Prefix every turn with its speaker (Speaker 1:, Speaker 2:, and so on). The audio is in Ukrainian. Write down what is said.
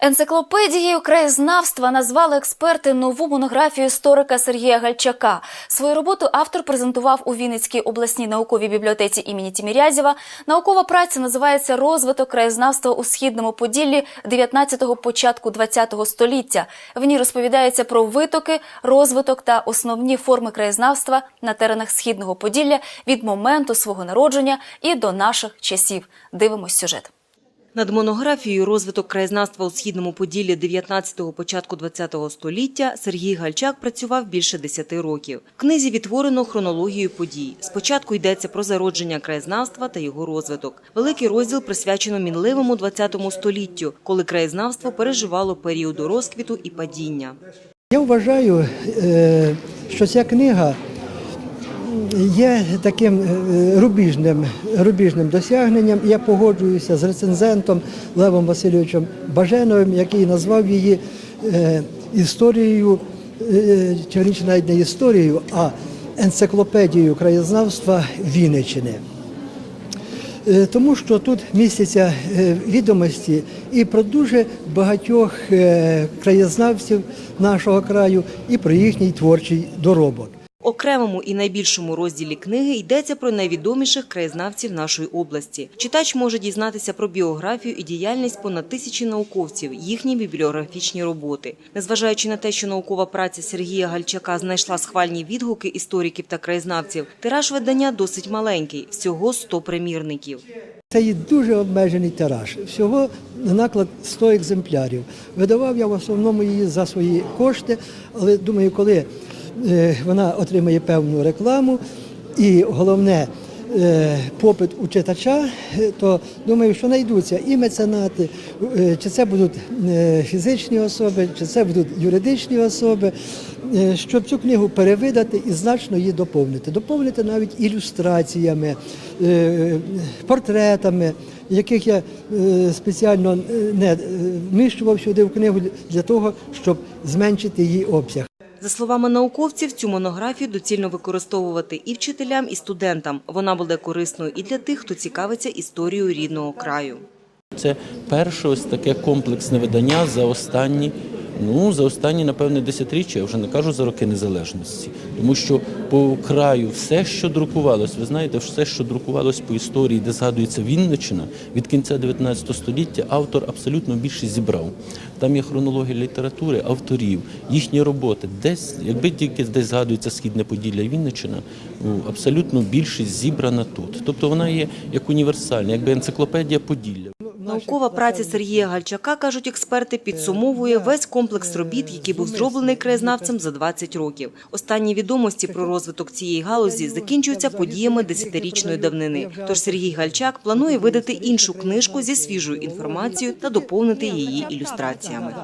Speaker 1: Енциклопедією краєзнавства назвали експерти нову монографію історика Сергія Гальчака. Свою роботу автор презентував у Вінницькій обласній науковій бібліотеці імені Тімірязєва. Наукова праця називається Розвиток краєзнавства у східному Поділлі 19-го початку 20-го століття. В ній розповідається про витоки, розвиток та основні форми краєзнавства на теренах східного Поділля від моменту свого народження і до наших часів. Дивимось сюжет.
Speaker 2: Над монографією «Розвиток краєзнавства у Східному Поділлі 19-го, початку 20-го століття Сергій Гальчак працював більше 10 років. В книзі відтворено хронологію подій. Спочатку йдеться про зародження краєзнавства та його розвиток. Великий розділ присвячено мінливому 20-му століттю, коли краєзнавство переживало періоду розквіту і падіння.
Speaker 3: Я вважаю, е, що ця книга є таким е, рубіжним, рубіжним досягненням. Я погоджуюся з рецензентом Левом Васильовичем Баженовим, який назвав її е, історією, е, чи раніше навіть не історією, а енциклопедією краєзнавства Вінниччини. Е, Тому що тут містяться відомості і про дуже багатьох краєзнавців нашого краю, і про їхній творчий доробок.
Speaker 2: Окремому і найбільшому розділі книги йдеться про найвідоміших краєзнавців нашої області. Читач може дізнатися про біографію і діяльність понад тисячі науковців, їхні бібліографічні роботи. Незважаючи на те, що наукова праця Сергія Гальчака знайшла схвальні відгуки істориків та краєзнавців, тираж видання досить маленький – всього 100 примірників.
Speaker 3: Це є дуже обмежений тираж. Всього наклад 100 екземплярів. Видавав я в основному її за свої кошти, але думаю, коли вона отримає певну рекламу і головне е, попит у читача, е, то думаю, що знайдуться і меценати, е, чи це будуть е, фізичні особи, чи це будуть юридичні особи, е, щоб цю книгу перевидати і значно її доповнити. Доповнити навіть ілюстраціями, е, портретами, яких я е, спеціально е, не е, вміщував сюди в книгу для того, щоб зменшити її обсяг.
Speaker 2: За словами науковців, цю монографію доцільно використовувати і вчителям, і студентам. Вона буде корисною і для тих, хто цікавиться історією рідного краю.
Speaker 4: Це перше ось таке комплексне видання за останні, ну за останні, напевне, десятиріччя, я вже не кажу за роки незалежності. Тому що по краю все, що друкувалось, ви знаєте, все, що друкувалось по історії, де згадується Вінниччина, від кінця 19 століття автор абсолютно більше зібрав. Там є хронологія літератури, авторів, їхні роботи. Десь, якби тільки десь згадується Східне Поділля і Вінниччина, ну, абсолютно більшість зібрана тут. Тобто вона є як універсальна, якби енциклопедія Поділля.
Speaker 2: Наукова праця Сергія Гальчака, кажуть експерти, підсумовує весь комплекс робіт, який був зроблений краєзнавцем за 20 років. Останні відомості про розвиток цієї галузі закінчуються подіями десятирічної давнини. Тож Сергій Гальчак планує видати іншу книжку зі свіжою інформацією та доповнити її ілюстраціями.